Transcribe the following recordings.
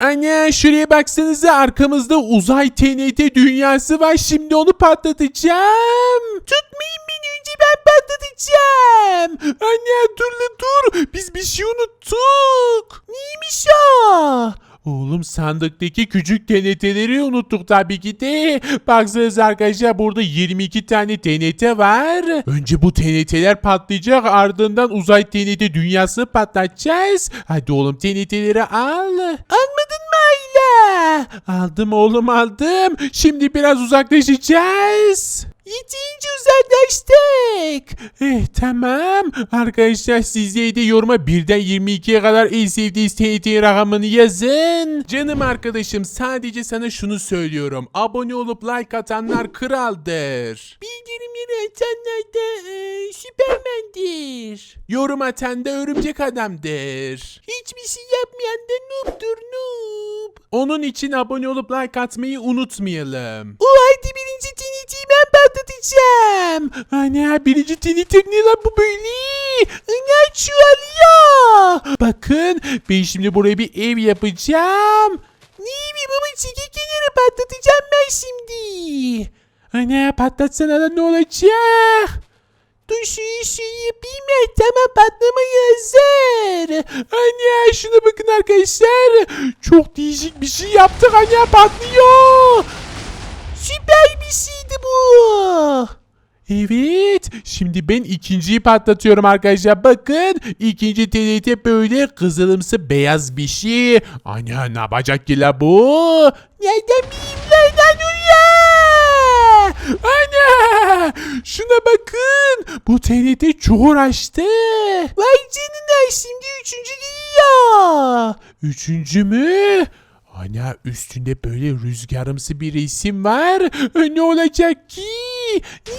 Ana şuraya baksanıza arkamızda uzay TNT dünyası var. Şimdi onu patlatacağım. Tutmayın beni önce ben patlatacağım. Anne dur dur. Biz bir şey unuttuk. Neymiş o? Oğlum sandıktaki küçük TNT'leri unuttuk tabii ki de. Baksanıza arkadaşlar burada 22 tane TNT var. Önce bu TNT'ler patlayacak ardından uzay TNT dünyasını patlatacağız. Hadi oğlum TNT'leri al. Almadın mı Ayla? Aldım oğlum aldım. Şimdi biraz uzaklaşacağız. Yeterince uzaklaştık. Eh tamam. Arkadaşlar sizde de yoruma birden 22'ye kadar en sevdiğiniz TNT rakamını yazın. Canım arkadaşım sadece sana şunu söylüyorum. Abone olup like atanlar kraldır. Bildirimleri atanlar da e, süpermendir. Yorum atan da örümcek adamdır. Hiçbir şey yapmayan da noob'dur noob. Onun için abone olup like atmayı unutmayalım. O halde patlatacağım. Ana birinci lan bu böyle? Ana çuvalıyor. Bakın ben şimdi buraya bir ev yapacağım. Ne evi baba çekil kenara patlatacağım ben şimdi. Ana patlatsana da ne olacak? Dur şu işi yapayım ya tamam patlamaya hazır. Anne şuna bakın arkadaşlar. Çok değişik bir şey yaptık anne patlıyor. Süper bir şeydi bu. Evet. Şimdi ben ikinciyi patlatıyorum arkadaşlar. Bakın. ikinci TNT böyle kızılımsı beyaz bir şey. Ana ne yapacak ki la bu? Nereden bileyim nereden uyuyor? Ana! Şuna bakın. Bu TNT çok uğraştı. Vay canına şimdi üçüncü geliyor. Üçüncü mü? Ana üstünde böyle rüzgarımsı bir resim var. Ne olacak ki? Ne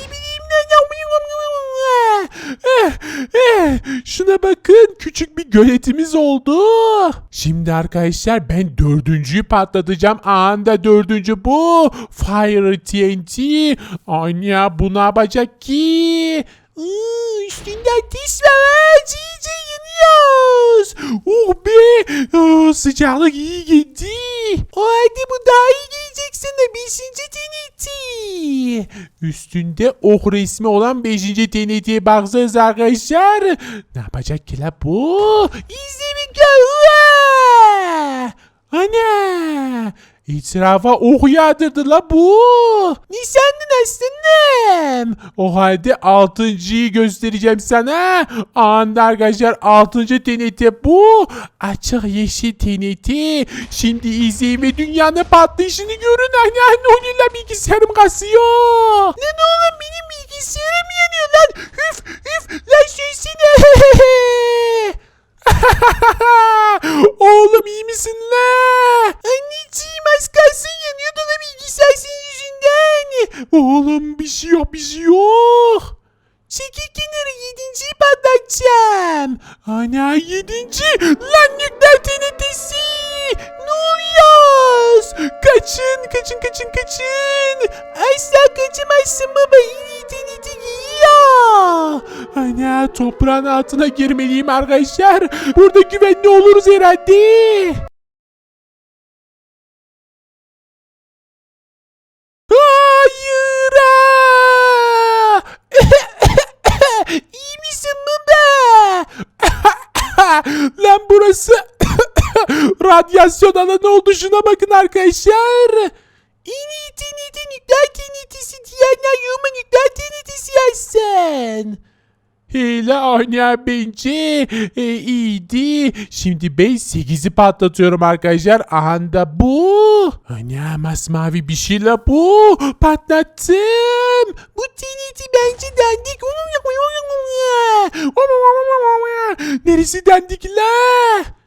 Eh, eh, Şuna bakın küçük bir göletimiz oldu. Şimdi arkadaşlar ben dördüncüyü patlatacağım. Anda dördüncü bu. Fire TNT. Anya bu ne yapacak ki? Üstünde ateş var. Cici yanıyoruz. Oh be. Sıcaklık iyi gitti. Bu daha iyi gelecek sana. Beşinci TNT. Üstünde ok resmi olan 5. TNT'ye baksanız arkadaşlar. Ne yapacak ki la bu? İzle bir gör. Hua! Ana! İtirafa ok yağdırdı la bu. Ne sandın aslanım? O halde altıncıyı göstereceğim sana. Anda arkadaşlar altıncı TNT bu. Açık yeşil TNT. Şimdi izleyin ve dünyanın patlayışını görün. Anne anne onunla bilgisayarım kasıyor. Lan oğlum benim bilgisayarım yanıyor lan. Hüf hüf lan söylesene. Kaçın kaçın kaçın kaçın. Asla kaçamazsın baba. Geliyor. Ana toprağın altına girmeliyim arkadaşlar. Burada güvenli oluruz herhalde. Hayır! aa! İyi misin baba? Lan burası radyasyon alanı oldu şuna bakın arkadaşlar. En iyi TNT nükleer TNT'si diyenler yoruma nükleer TNT'si yazsın. Hile oynayan bence e, iyiydi. Şimdi ben 8'i patlatıyorum arkadaşlar. Aha da bu. Ana masmavi bir şey la bu. Patlattım. Bu TNT bence dandik. Neresi dandik la?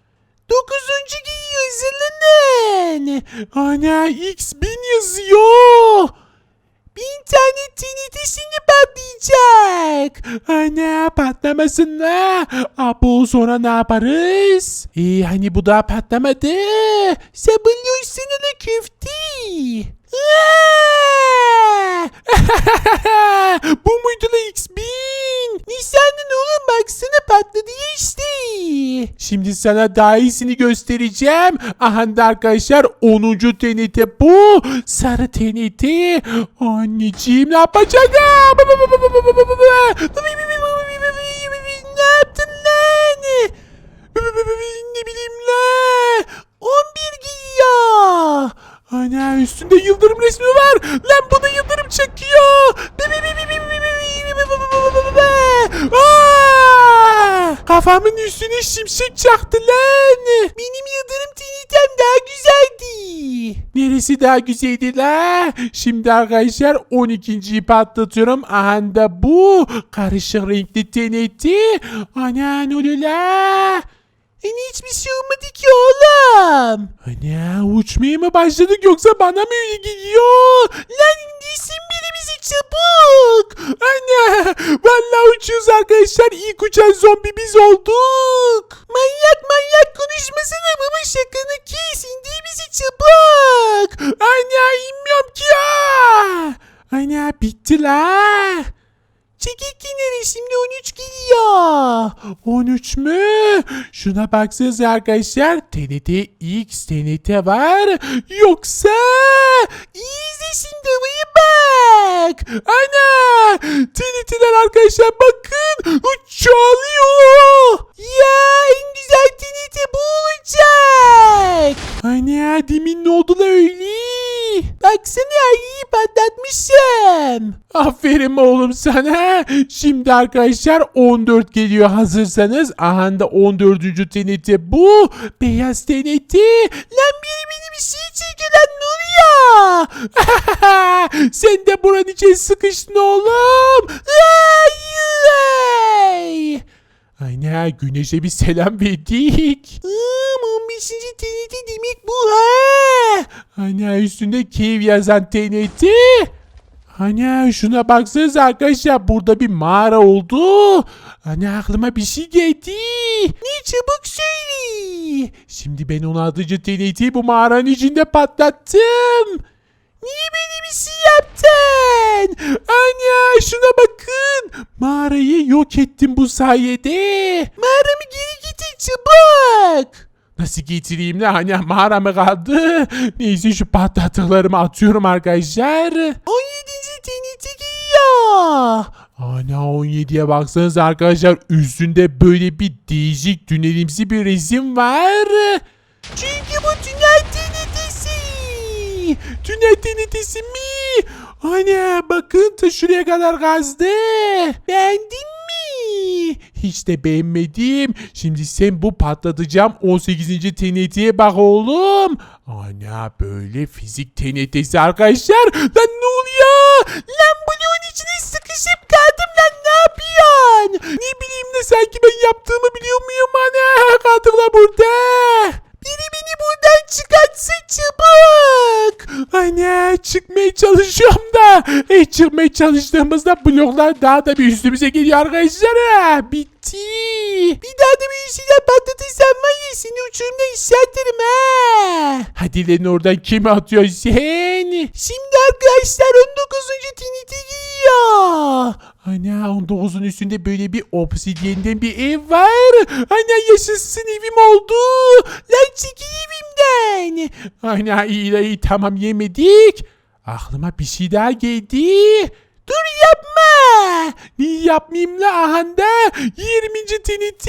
Dokuzuncu giyiyor hazırlanın. Ana X1000 yazıyor. Bin tane TNT şimdi patlayacak. Ana patlamasın la. Abo sonra ne yaparız? Ee, hani bu daha patlamadı. Sabırlıyorsun la köfte. bu muydu la X1000? Ne sandın oğlum baksana patladı. Şimdi sana daha iyisini göstereceğim. Aha arkadaşlar 10. TNT bu. Sarı TNT. Anneciğim ne yapacak? Ne yaptın lan? Ne bileyim lan? 11 giyiyor. Ana üstünde yıldırım resmi var. Lan bu da yıldırım Kafamın üstüne şimşek çaktı lan. Benim yıldırım tinitem daha güzeldi. Neresi daha güzeldi la? Şimdi arkadaşlar 12.yi patlatıyorum. Aha da bu karışık renkli TNT. Ana ne oluyor la? En hiçbir şey olmadı ki oğlum. Ana uçmaya mı başladık yoksa bana mı öyle geliyor? Lan indirsin biri bizi çabuk. Ana vallahi uçuyoruz arkadaşlar. İlk uçan zombi biz olduk. Manyak manyak konuşmasana baba şakanı kes. İndir bizi çabuk. Ana inmiyorum ki ya. Ana bitti la. Çekil kenara şimdi 13 geliyor. 13 mü? Şuna baksanıza arkadaşlar. TNT X TNT var. Yoksa şimdi havaya bak. Ana TNT'ler arkadaşlar bakın uçuyor. Ya en güzel TNT bu olacak. Ana demin ne oldu la öyle? Baksana iyi patlatmışım. Aferin oğlum sana. Şimdi arkadaşlar 14 geliyor hazırsanız. Aha da 14. TNT bu. Beyaz TNT. Lan biri beni bir şey çekiyor lan oluyor? Sen de buranın içine sıkıştın oğlum. Ay! Aynen güneşe bir selam verdik. Hmm, 15. TNT demek bu ha. Aynen üstünde Kiev yazan TNT. Hani şuna baksanıza arkadaşlar burada bir mağara oldu. Hani aklıma bir şey geldi. Ne çabuk söyle. Şimdi ben 16. TNT'yi bu mağaranın içinde patlattım. Niye böyle bir şey yaptın? Anya şuna bakın. Mağarayı yok ettim bu sayede. Mağaramı geri getir çabuk. Nasıl getireyim ne hani mağara mı kaldı? Neyse şu patlatıklarımı atıyorum arkadaşlar. 17. TNT geliyor. Ana 17'ye baksanız arkadaşlar üstünde böyle bir değişik tünelimsi bir resim var. Çünkü bu tünel TNT'si. Tünel TNT'si mi? Ana bakın ta şuraya kadar kazdı. Beğendin? Hiç de beğenmedim. Şimdi sen bu patlatacağım 18. TNT'ye bak oğlum. Ana böyle fizik TNT'si arkadaşlar. Lan ne oluyor? Lan bloğun içine sıkışıp kaldım lan ne yapıyorsun? Ne bileyim de sanki ben yaptığımı biliyor muyum ana? Kaldım lan burada. Biri beni buradan çıkartsın çabuk. Ana çıkmaya çalışıyorum da. Çıkmaya çalıştığımızda bloklar daha da bir üstümüze geliyor arkadaşlar. Bitti. Bir daha da bir şeyler patlatırsan var ya seni uçurumda hissettirim ha. Hadi lan oradan kimi atıyor sen? Şimdi arkadaşlar 19. TNT geliyor. Ana 19'un üstünde böyle bir obsidyenden bir ev var. Ana yaşasın evim oldu. Lan çekil evimden. Ana iyi iyi tamam yemedik. Aklıma bir şey daha geldi. Dur yapma. Niye yapmayayım la ahanda? 20. TNT.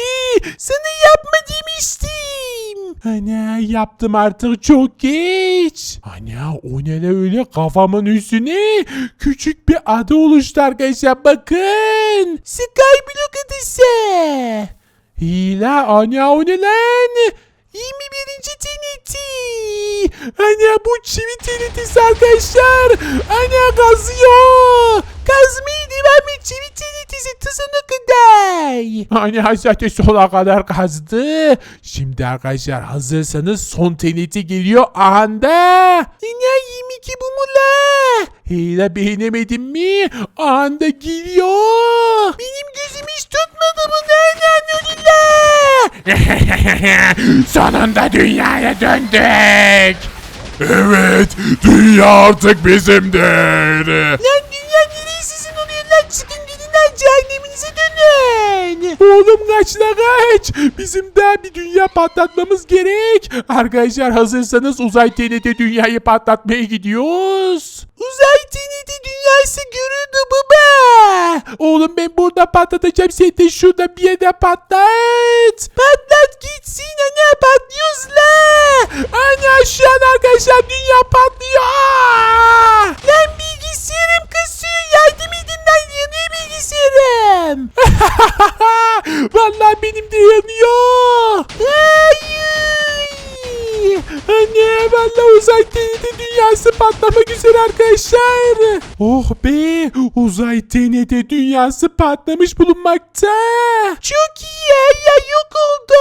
Sana yapma demiştim. Ana yaptım artık çok geç. Ana o ne öyle kafamın üstüne küçük bir ada oluştu arkadaşlar bakın. Skyblock adası. Hila ana o ne lan? 21. TNT. Ana bu çivi TNT'si arkadaşlar. Ana kazıyor. Kazmaya devam et çivi TNT'si tuzuna kadar. Ana zaten sona kadar kazdı. Şimdi arkadaşlar hazırsanız son TNT geliyor anda. Ana 22 bu mu la? Hile beğenemedin mi? Anda geliyor. Benim gözüm hiç tutmadı bu nereden ödüller? Sonunda dünyaya döndük. Evet, dünya artık bizimdir. Lan dünya nereye sizin oluyor lan çıkın cehenneminize dönün. Oğlum kaç la kaç. Bizim daha bir dünya patlatmamız gerek. Arkadaşlar hazırsanız uzay TNT dünyayı patlatmaya gidiyoruz. Uzay TNT dünyası göründü baba. Oğlum ben burada patlatacağım. Sen de şurada bir yerde patlat. Patlat gitsin ana patlıyoruz la. Ana şu arkadaşlar dünya patlıyor. Uzay TNT dünyası patlamak üzere arkadaşlar. Oh be uzay TNT dünyası patlamış bulunmakta. Çok iyi her yer yok oldu.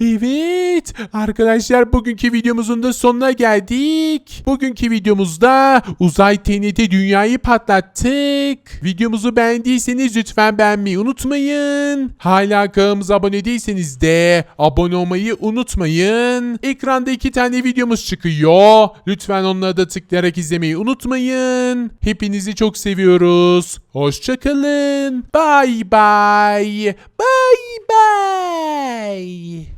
Evet arkadaşlar bugünkü videomuzun da sonuna geldik. Bugünkü videomuzda uzay TNT dünyayı patlattık. Videomuzu beğendiyseniz lütfen beğenmeyi unutmayın. Hala kanalımıza abone değilseniz de abone olmayı unutmayın. Ekranda iki tane videomuz çıkıyor. Lütfen onları da tıklayarak izlemeyi unutmayın. Hepinizi çok seviyoruz. Hoşçakalın. Bye bye. Bye bye.